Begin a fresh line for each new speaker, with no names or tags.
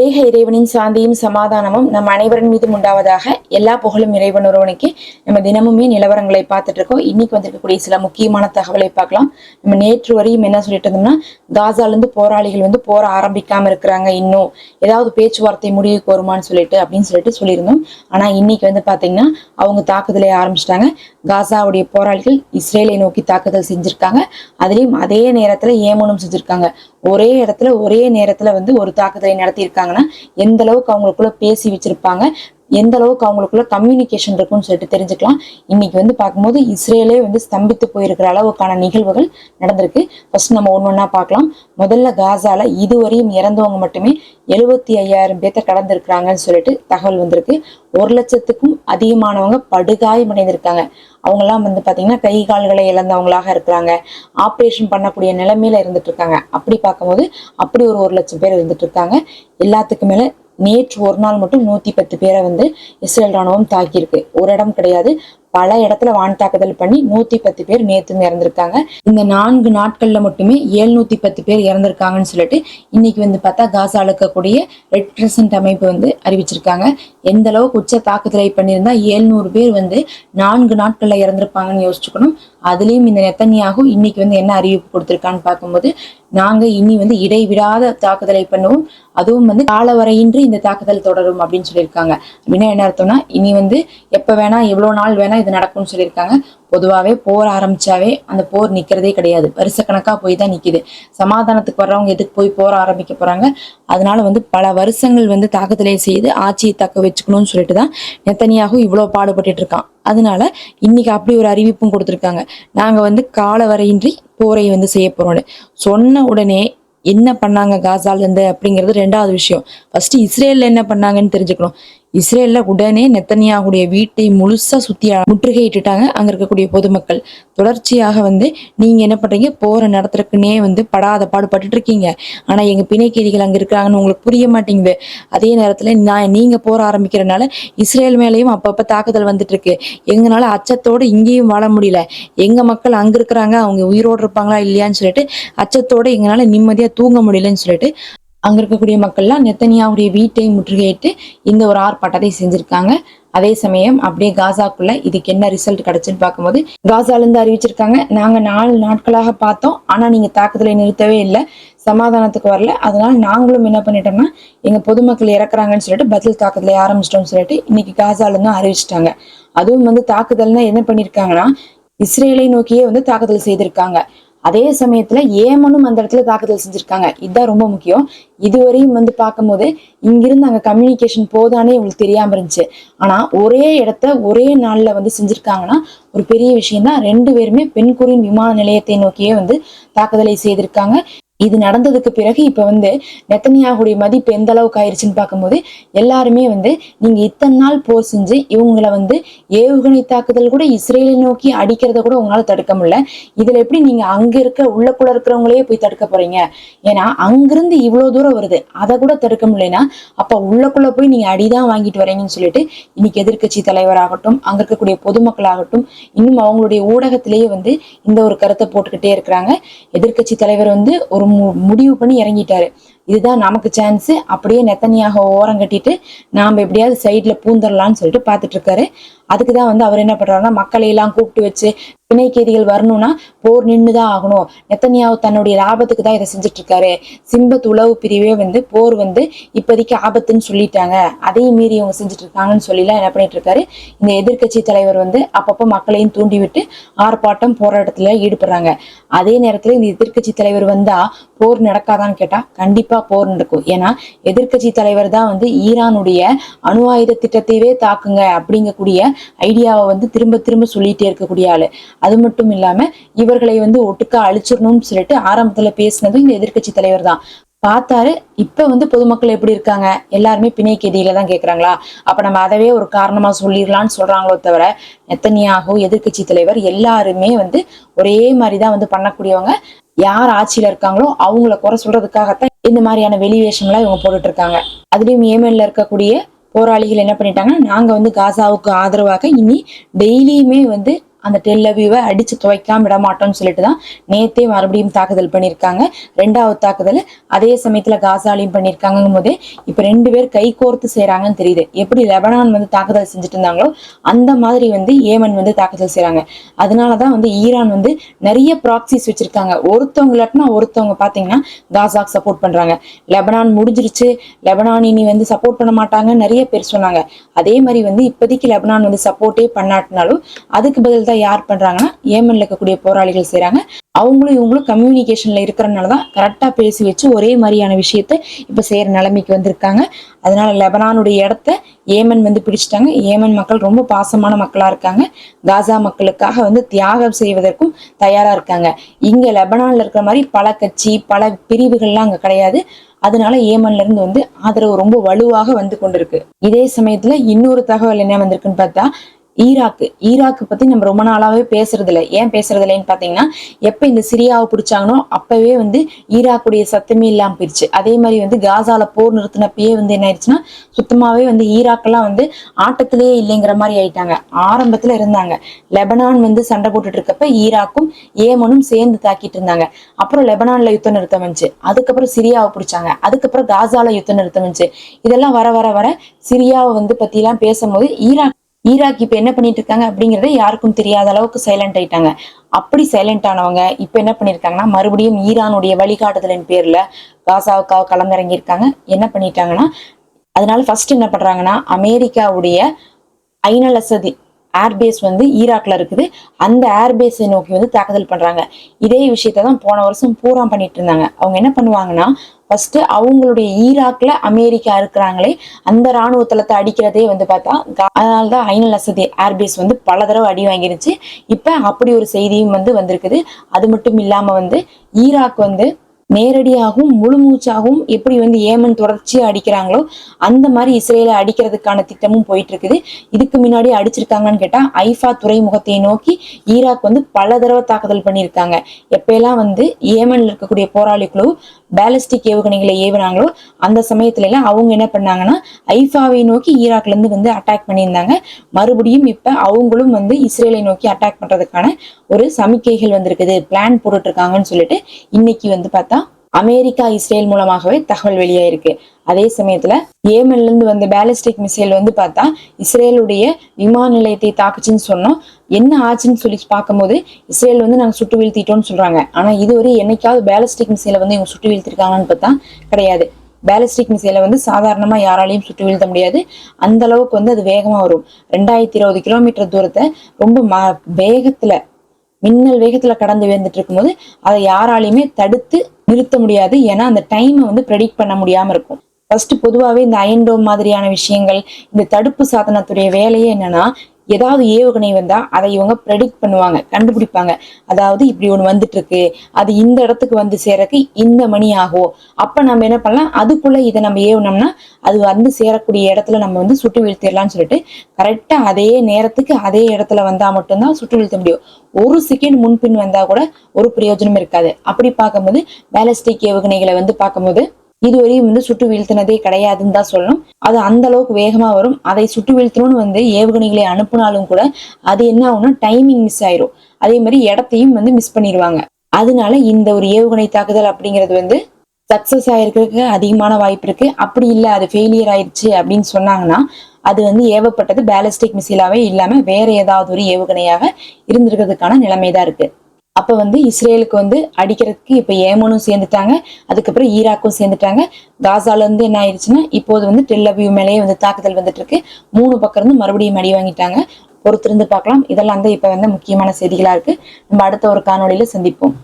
ஏக இறைவனின் சாந்தியும் சமாதானமும் நம் அனைவரின் மீதும் உண்டாவதாக எல்லா புகழும் இறைவன் ஒருவனுக்கு நம்ம தினமுமே நிலவரங்களை பார்த்துட்டு இருக்கோம் இன்னைக்கு வந்திருக்கக்கூடிய சில முக்கியமான தகவலை பார்க்கலாம். நம்ம நேற்று வரையும் என்ன சொல்லிட்டு இருந்தோம்னா காசால இருந்து போராளிகள் வந்து போற ஆரம்பிக்காம இருக்கிறாங்க இன்னும். ஏதாவது பேச்சுவார்த்தை முடிவுக்கு கோருமான்னு சொல்லிட்டு அப்படின்னு சொல்லிட்டு சொல்லியிருந்தோம். ஆனா இன்னைக்கு வந்து பாத்தீங்கன்னா அவங்க தாக்குதலை ஆரம்பிச்சிட்டாங்க. காசாவுடைய போராளிகள் இஸ்ரேலை நோக்கி தாக்குதல் செஞ்சிருக்காங்க. அதுலயும் அதே நேரத்துல ஏமனும் செஞ்சிருக்காங்க. ஒரே இடத்துல ஒரே நேரத்துல வந்து ஒரு தாக்குதலை நடத்தியிருக்காங்க. இருக்காங்கன்னா எந்த அளவுக்கு அவங்களுக்குள்ள பேசி வச்சிருப்பாங்க? எந்த அளவுக்கு அவங்களுக்குள்ள கம்யூனிகேஷன் இருக்கும்னு சொல்லிட்டு தெரிஞ்சுக்கலாம். இன்னைக்கு வந்து பார்க்கும்போது இஸ்ரேலே வந்து ஸ்தம்பித்து போயிருக்கிற அளவுக்கான நிகழ்வுகள் நடந்திருக்கு. ஃபர்ஸ்ட் நம்ம ஒன்று ஒன்றா பார்க்கலாம். முதல்ல காசால இதுவரையும் இறந்தவங்க மட்டுமே எழுபத்தி ஐயாயிரம் பேர்த்த கடந்திருக்கிறாங்கன்னு சொல்லிட்டு தகவல் வந்திருக்கு. ஒரு லட்சத்துக்கும் அதிகமானவங்க படுகாயமடைந்திருக்காங்க. அவங்கெல்லாம் வந்து பார்த்தீங்கன்னா கை கால்களை இழந்தவங்களாக இருக்கிறாங்க. ஆப்ரேஷன் பண்ணக்கூடிய நிலைமையில இருந்துட்டு இருக்காங்க. அப்படி பார்க்கும்போது அப்படி ஒரு ஒரு லட்சம் பேர் இருந்துட்டு இருக்காங்க. எல்லாத்துக்கு மேலே நேற்று ஒரு நாள் மட்டும் நூத்தி பத்து பேரை வந்து இஸ்ரேல் ராணுவம் தாக்கியிருக்கு. ஒரு இடம் கிடையாது. பல இடத்துல வான் தாக்குதல் பண்ணி நூத்தி பத்து பேர் நேத்து இறந்திருக்காங்க. இந்த நான்கு நாட்கள்ல மட்டுமே ஏழ்நூத்தி பத்து பேர் இறந்திருக்காங்கன்னு சொல்லிட்டு இன்னைக்கு வந்து பார்த்தா காசால இருக்கக்கூடிய ரெட் கிரசன்ட் அமைப்பு வந்து அறிவிச்சிருக்காங்க. எந்த அளவுக்கு உச்ச தாக்குதலை பண்ணியிருந்தா ஏழ்நூறு பேர் வந்து நான்கு நாட்கள்ல இறந்திருப்பாங்கன்னு யோசிச்சுக்கணும். அதுலயும் இந்த நெத்தனியாகும் இன்னைக்கு வந்து என்ன அறிவிப்பு கொடுத்திருக்கான்னு பார்க்கும்போது நாங்க இனி வந்து இடைவிடாத தாக்குதலை பண்ணுவோம். அதுவும் வந்து காலவரையின்றி இந்த தாக்குதல் தொடரும் அப்படின்னு சொல்லியிருக்காங்க. அப்படின்னா என்ன அர்த்தம்னா இனி வந்து எப்ப வேணா எவ்வளவு நாள் வேணா இது நடக்கும்னு சொல்லியிருக்காங்க. பொதுவாகவே போர் ஆரம்பிச்சாவே அந்த போர் நிக்கிறதே கிடையாது. வருஷக்கணக்காக போய் தான் நிக்குது. சமாதானத்துக்கு வர்றவங்க எதுக்கு போய் போர் ஆரம்பிக்க போறாங்க? அதனால வந்து பல வருஷங்கள் வந்து தாக்கத்திலே செய்து ஆட்சியை தக்க வச்சுக்கணும்னு சொல்லிட்டு தான் நெத்தனியாகவும் இவ்வளோ பாடுபட்டுட்டு இருக்கான் அதனால இன்னைக்கு அப்படி ஒரு அறிவிப்பும் கொடுத்துருக்காங்க. நாங்க வந்து கால வரையின்றி போரை வந்து செய்ய போறோம்னு. சொன்ன உடனே என்ன பண்ணாங்க காசால இருந்து அப்படிங்கிறது ரெண்டாவது விஷயம். ஃபர்ஸ்ட் இஸ்ரேல்ல என்ன பண்ணாங்கன்னு தெரிஞ்சுக்கணும். இஸ்ரேல்ல உடனே நெத்தனியாவுடைய வீட்டை முழுசா சுத்தி முற்றுகையிட்டுட்டாங்க அங்க இருக்கக்கூடிய பொதுமக்கள். தொடர்ச்சியாக வந்து நீங்க என்ன பண்றீங்க? போற நடத்துறதுக்குன்னே வந்து படாத பாடுபட்டு இருக்கீங்க. ஆனா எங்க பிணைக்கேதிகள் அங்க இருக்கிறாங்கன்னு உங்களுக்கு புரிய மாட்டேங்குது. அதே நேரத்துல நான் நீங்க போற ஆரம்பிக்கிறனால இஸ்ரேல் மேலேயும் அப்பப்ப தாக்குதல் வந்துட்டு இருக்கு. எங்களால அச்சத்தோட இங்கேயும் வாழ முடியல. எங்க மக்கள் அங்க இருக்கிறாங்க அவங்க உயிரோடு இருப்பாங்களா இல்லையான்னு சொல்லிட்டு அச்சத்தோட எங்களால நிம்மதியா தூங்க முடியலன்னு சொல்லிட்டு அங்க இருக்கக்கூடிய மக்கள்லாம் நெத்தனியாவுடைய வீட்டை முற்றுகையிட்டு இந்த ஒரு ஆர்ப்பாட்டத்தை செஞ்சிருக்காங்க. அதே சமயம் அப்படியே காசாக்குள்ள இதுக்கு என்ன ரிசல்ட் கிடைச்சுன்னு பார்க்கும்போது காசால இருந்து அறிவிச்சிருக்காங்க. நாங்க நாலு நாட்களாக பார்த்தோம். ஆனா நீங்க தாக்குதலை நிறுத்தவே இல்லை. சமாதானத்துக்கு வரல. அதனால நாங்களும் என்ன பண்ணிட்டோம்னா எங்க பொதுமக்கள் இறக்குறாங்கன்னு சொல்லிட்டு பதில் தாக்குதலை ஆரம்பிச்சிட்டோம்னு சொல்லிட்டு இன்னைக்கு காசால இருந்து அறிவிச்சிட்டாங்க. அதுவும் வந்து தாக்குதல்னா என்ன பண்ணிருக்காங்கன்னா இஸ்ரேலை நோக்கியே வந்து தாக்குதல் செய்திருக்காங்க. அதே சமயத்துல ஏமனும் அந்த இடத்துல தாக்குதல் செஞ்சிருக்காங்க. இதுதான் ரொம்ப முக்கியம். இதுவரையும் வந்து பார்க்கும்போது இங்கிருந்து அங்க கம்யூனிகேஷன் போதானே உங்களுக்கு தெரியாம இருந்துச்சு. ஆனா ஒரே இடத்த ஒரே நாள்ல வந்து செஞ்சிருக்காங்கன்னா ஒரு பெரிய விஷயம் தான் ரெண்டு பேருமே பெண்குறியின் விமான நிலையத்தை நோக்கியே வந்து தாக்குதலை செய்திருக்காங்க. இது நடந்ததுக்கு பிறகு இப்ப வந்து நெத்தனியாகுடைய மதிப்பு எந்த அளவுக்கு ஆயிடுச்சுன்னு பார்க்கும்போது எல்லாருமே வந்து நீங்க இத்தனை நாள் போர் செஞ்சு இவங்களை வந்து ஏவுகணை தாக்குதல் கூட இஸ்ரேலை நோக்கி அடிக்கிறத கூட உங்களால தடுக்க முடியல. இதுல எப்படி நீங்க அங்க இருக்க உள்ளக்குள்ள இருக்கிறவங்களையே போய் தடுக்க போறீங்க? ஏன்னா அங்கிருந்து இவ்வளவு தூரம் வருது. அதை கூட தடுக்க முடியலன்னா அப்ப உள்ளக்குள்ள போய் நீங்க அடிதான் வாங்கிட்டு வரீங்கன்னு சொல்லிட்டு இன்னைக்கு எதிர்க்கட்சி தலைவராகட்டும் அங்க இருக்கக்கூடிய பொதுமக்களாகட்டும் இன்னும் அவங்களுடைய ஊடகத்திலேயே வந்து இந்த ஒரு கருத்தை போட்டுக்கிட்டே இருக்கிறாங்க. எதிர்க்கட்சி தலைவர் வந்து ஒரு முடிவு பண்ணி இறங்கிட்டாரு. இதுதான் நமக்கு சான்ஸு அப்படியே நெத்தனியாக ஓரம் கட்டிட்டு நாம எப்படியாவது சைடில் பூந்தரலாம்னு சொல்லிட்டு பார்த்துட்டு இருக்காரு. அதுக்கு தான் வந்து அவர் என்ன பண்ணுறாருன்னா மக்களை எல்லாம் கூப்பிட்டு வச்சு பிணைக்கேதிகள் வரணும்னா போர் நின்றுதான் ஆகணும். நெத்தனியாவு தன்னுடைய லாபத்துக்கு தான் இதை செஞ்சுட்டு இருக்காரு. சிம்பத் உளவு பிரிவே வந்து போர் வந்து இப்போதைக்கு ஆபத்துன்னு சொல்லிட்டாங்க. அதையும் மீறி அவங்க செஞ்சுட்டு இருக்காங்கன்னு சொல்லிலாம் என்ன பண்ணிட்டு இருக்காரு? இந்த எதிர்க்கட்சி தலைவர் வந்து அப்பப்போ மக்களையும் தூண்டிவிட்டு ஆர்ப்பாட்டம் போராட்டத்துல ஈடுபடுறாங்க. அதே நேரத்துல இந்த எதிர்க்கட்சி தலைவர் வந்தா போர் நடக்காதான்னு கேட்டா கண்டிப்பா போர் நடக்கும். ஏன்னா எதிர்க்கட்சி தலைவர் தான் வந்து ஈரானுடைய அணு ஆயுத திட்டத்தையே தாக்குங்க அப்படிங்கக்கூடிய ஐடியாவை வந்து திரும்ப திரும்ப சொல்லிட்டே இருக்கக்கூடிய ஆளு. அது மட்டும் இல்லாம இவர்களை வந்து ஒட்டுக்கா அழிச்சிடணும்னு சொல்லிட்டு ஆரம்பத்துல பேசினதும் இந்த எதிர்க்கட்சி தலைவர் தான். பார்த்தாரு இப்ப வந்து பொதுமக்கள் எப்படி இருக்காங்க? எல்லாருமே பிணை கேதியில தான் கேக்குறாங்களா? அப்ப நம்ம அதவே ஒரு காரணமா சொல்லிடலாம்னு சொல்றாங்களோ தவிர நெத்தனியாகோ எதிர்க்கட்சி தலைவர் எல்லாருமே வந்து ஒரே மாதிரிதான் வந்து பண்ணக்கூடியவங்க. யார் ஆட்சியில இருக்காங்களோ அவங்கள குறை சொல்றதுக்காகத்தான் இந்த மாதிரியான வெளிவேஷம்லாம் இவங்க போட்டுட்டு இருக்காங்க அதுலயும் ஏமன்ல இருக்கக்கூடிய போராளிகள் என்ன பண்ணிட்டாங்கன்னா நாங்க வந்து காசாவுக்கு ஆதரவாக இனி டெய்லியுமே வந்து அந்த டெல்லவியூவை அடிச்சு துவைக்காம விட மாட்டோம்னு சொல்லிட்டு தான் நேத்தே மறுபடியும் தாக்குதல் பண்ணியிருக்காங்க. ரெண்டாவது தாக்குதல் அதே சமயத்துல காசாலையும் பண்ணியிருக்காங்கும் போதே இப்ப ரெண்டு பேர் கை கோர்த்து செய்றாங்கன்னு தெரியுது. எப்படி லெபனான் வந்து தாக்குதல் செஞ்சுட்டு இருந்தாங்களோ அந்த மாதிரி வந்து ஏமன் வந்து தாக்குதல் செய்றாங்க. அதனாலதான் வந்து ஈரான் வந்து நிறைய ப்ராக்சிஸ் வச்சிருக்காங்க. ஒருத்தவங்க இல்லாட்டினா ஒருத்தவங்க பாத்தீங்கன்னா காசாக்கு சப்போர்ட் பண்றாங்க. லெபனான் முடிஞ்சிருச்சு. லெபனான் இனி வந்து சப்போர்ட் பண்ண மாட்டாங்கன்னு நிறைய பேர் சொன்னாங்க. அதே மாதிரி வந்து இப்போதைக்கு லெபனான் வந்து சப்போர்ட்டே பண்ணாட்டினாலும் அதுக்கு பதில் தான் யார் பண்றாங்கன்னா ஏமன்ல இருக்கக்கூடிய போராளிகள் செய்றாங்க. அவங்களும் இவங்களும் கம்யூனிகேஷன்ல இருக்கிறனால தான் கரெக்டா பேசி வச்சு ஒரே மாதிரியான விஷயத்த இப்ப செய்யற நிலைமைக்கு வந்திருக்காங்க. அதனால லெபனானுடைய இடத்த ஏமன் வந்து பிடிச்சிட்டாங்க. ஏமன் மக்கள் ரொம்ப பாசமான மக்களா இருக்காங்க. காசா மக்களுக்காக வந்து தியாகம் செய்வதற்கும் தயாரா இருக்காங்க. இங்க லெபனானில் இருக்கிற மாதிரி பல கட்சி பல பிரிவுகள்லாம் அங்க கிடையாது. அதனால ஏமன்ல இருந்து வந்து ஆதரவு ரொம்ப வலுவாக வந்து கொண்டிருக்கு. இதே சமயத்துல இன்னொரு தகவல் என்ன வந்திருக்குன்னு பார்த்தா ஈராக்கு ஈராக்கு பத்தி நம்ம ரொம்ப நாளாவே பேசுறது இல்லை ஏன் பேசுறது இல்லைன்னு பாத்தீங்கன்னா எப்ப இந்த சிரியாவை பிடிச்சாங்களோ அப்பவே வந்து ஈராக்குடைய சத்தமே இல்லாம போயிடுச்சு அதே மாதிரி வந்து காசால போர் நிறுத்தினப்பயே வந்து என்ன ஆயிடுச்சுன்னா சுத்தமாவே வந்து ஈராக்கெல்லாம் வந்து ஆட்டத்திலேயே இல்லைங்கிற மாதிரி ஆயிட்டாங்க. ஆரம்பத்துல இருந்தாங்க. லெபனான் வந்து சண்டை போட்டுட்டு இருக்கப்ப ஈராக்கும் ஏமனும் சேர்ந்து தாக்கிட்டு இருந்தாங்க. அப்புறம் லெபனான்ல யுத்தம் நிறுத்தம் வந்துச்சு. அதுக்கப்புறம் சிரியாவை பிடிச்சாங்க. அதுக்கப்புறம் காசால யுத்தம் நிறுத்தம் வந்துச்சு. இதெல்லாம் வர வர வர சிரியாவை வந்து பத்தி எல்லாம் பேசும்போது ஈராக் ஈராக் இப்ப என்ன பண்ணிட்டு இருக்காங்க அப்படிங்கறத யாருக்கும் தெரியாத அளவுக்கு சைலண்ட் ஆயிட்டாங்க. அப்படி சைலண்ட் ஆனவங்க இப்ப என்ன பண்ணிருக்காங்கன்னா மறுபடியும் ஈரானுடைய வழிகாட்டுதலின் பேர்ல காசாவுக்காக களமிறங்கி இருக்காங்க என்ன பண்ணிட்டாங்கன்னா அதனால ஃபர்ஸ்ட் என்ன பண்றாங்கன்னா அமெரிக்காவுடைய ஐநலசதி ஏர்பேஸ் வந்து ஈராக்ல இருக்குது. அந்த ஏர்பேஸை நோக்கி வந்து தாக்குதல் பண்றாங்க. இதே விஷயத்த தான் போன வருஷம் பூரா பண்ணிட்டு இருந்தாங்க. அவங்க என்ன பண்ணுவாங்கன்னா ஃபர்ஸ்ட் அவங்களுடைய ஈராக்ல அமெரிக்கா இருக்கிறாங்களே அந்த ராணுவ தளத்தை அடிக்கிறதே வந்து பார்த்தா அதனால தான் ஐநல் அசதி ஏர்பேஸ் வந்து பல தடவை அடி வாங்கிருச்சு. இப்போ அப்படி ஒரு செய்தியும் வந்து வந்திருக்குது. அது மட்டும் இல்லாமல் வந்து ஈராக் வந்து நேரடியாகவும் முழுமூச்சாகவும் எப்படி வந்து ஏமன் தொடர்ச்சியா அடிக்கிறாங்களோ அந்த மாதிரி இஸ்ரேலை அடிக்கிறதுக்கான திட்டமும் போயிட்டு இருக்குது இதுக்கு முன்னாடி அடிச்சிருக்காங்கன்னு கேட்டா ஐஃபா துறைமுகத்தை நோக்கி ஈராக் வந்து பல தடவை தாக்குதல் பண்ணியிருக்காங்க. எப்பெல்லாம் வந்து ஏமன்ல இருக்கக்கூடிய போராளி குழு பேலஸ்டிக் ஏவுகணைகளை ஏவுனாங்களோ அந்த சமயத்துல எல்லாம் அவங்க என்ன பண்ணாங்கன்னா ஐஃபாவை நோக்கி ஈராக்ல இருந்து வந்து அட்டாக் பண்ணியிருந்தாங்க. மறுபடியும் இப்ப அவங்களும் வந்து இஸ்ரேலை நோக்கி அட்டாக் பண்றதுக்கான ஒரு சமிக்கைகள் வந்திருக்குது பிளான் போட்டுட்டு இருக்காங்கன்னு சொல்லிட்டு இன்னைக்கு வந்து பார்த்தா அமெரிக்கா இஸ்ரேல் மூலமாகவே தகவல் வெளியாயிருக்கு. அதே சமயத்துல ஏமன்ல இருந்து வந்த பேலிஸ்டிக் மிசைல் வந்து பார்த்தா இஸ்ரேலுடைய விமான நிலையத்தை தாக்குச்சுன்னு சொன்னோம். என்ன ஆச்சுன்னு சொல்லி பார்க்கும்போது இஸ்ரேல் வந்து நாங்க சுட்டு வீழ்த்திட்டோம்னு சொல்றாங்க. ஆனா இதுவரை என்னைக்காவது பேலிஸ்டிக் மிசைலை வந்து இவங்க சுட்டு வீழ்த்திருக்காங்கன்னு பார்த்தா கிடையாது. பேலிஸ்டிக் மிசைலை வந்து சாதாரணமா யாராலையும் சுட்டு வீழ்த்த முடியாது. அந்த அளவுக்கு வந்து அது வேகமா வரும். ரெண்டாயிரத்தி இருபது கிலோமீட்டர் தூரத்தை ரொம்ப ம- வேகத்துல மின்னல் வேகத்துல கடந்து வந்துட்டு இருக்கும்போது அதை யாராலையுமே தடுத்து நிறுத்த முடியாது. ஏன்னா அந்த டைமை வந்து ப்ரெடிக்ட் பண்ண முடியாம இருக்கும். ஃபர்ஸ்ட் பொதுவாகவே இந்த அயன்டோம் மாதிரியான விஷயங்கள் இந்த தடுப்பு சாதனத்துடைய வேலையே என்னன்னா ஏதாவது ஏவுகணை வந்தா அதை இவங்க ப்ரெடிக்ட் பண்ணுவாங்க கண்டுபிடிப்பாங்க. அதாவது இப்படி ஒன்று வந்துட்டு இருக்கு அது இந்த இடத்துக்கு வந்து சேரக்கு இந்த மணி ஆகும்? அப்ப நம்ம என்ன பண்ணலாம்? அதுக்குள்ள இதை நம்ம ஏவுனோம்னா அது வந்து சேரக்கூடிய இடத்துல நம்ம வந்து சுட்டு வீழ்த்திடலாம்னு சொல்லிட்டு கரெக்டா அதே நேரத்துக்கு அதே இடத்துல வந்தா மட்டும்தான் சுட்டு வீழ்த்த முடியும். ஒரு செகண்ட் முன்பின் வந்தா கூட ஒரு பிரயோஜனம் இருக்காது. அப்படி பார்க்கும்போது பேலஸ்டிக் ஏவுகணைகளை வந்து பார்க்கும்போது இதுவரையும் வந்து சுட்டு வீழ்த்தினதே கிடையாதுன்னு தான் சொல்லணும். அது அந்த அளவுக்கு வேகமா வரும். அதை சுட்டு வீழ்த்தணும்னு வந்து ஏவுகணைகளை அனுப்புனாலும் கூட அது என்ன ஆகும்னா டைமிங் மிஸ் ஆயிரும். அதே மாதிரி இடத்தையும் வந்து மிஸ் பண்ணிடுவாங்க அதனால இந்த ஒரு ஏவுகணை தாக்குதல் அப்படிங்கிறது வந்து சக்சஸ் ஆயிருக்கிறதுக்கு அதிகமான வாய்ப்பு இருக்கு. அப்படி இல்லை அது ஃபெயிலியர் ஆயிடுச்சு அப்படின்னு சொன்னாங்கன்னா அது வந்து ஏவப்பட்டது பேலஸ்டிக் மிசைலாவே இல்லாம வேற ஏதாவது ஒரு ஏவுகணையாக இருந்திருக்கிறதுக்கான நிலைமை தான் இருக்கு. அப்ப வந்து இஸ்ரேலுக்கு வந்து அடிக்கிறதுக்கு இப்ப ஏமனும் சேர்ந்துட்டாங்க. அதுக்கப்புறம் ஈராக்கும் சேர்ந்துட்டாங்க. காசால இருந்து என்ன ஆயிடுச்சுன்னா இப்போது வந்து டெல்லவியூ மேலேயே வந்து தாக்குதல் வந்துட்டு இருக்கு மூணு பக்கம் இருந்து மறுபடியும் அடி வாங்கிட்டாங்க. பொறுத்திருந்து பார்க்கலாம். இதெல்லாம் வந்து இப்ப வந்து முக்கியமான செய்திகளா இருக்கு. நம்ம அடுத்த ஒரு காணொளியில சந்திப்போம்.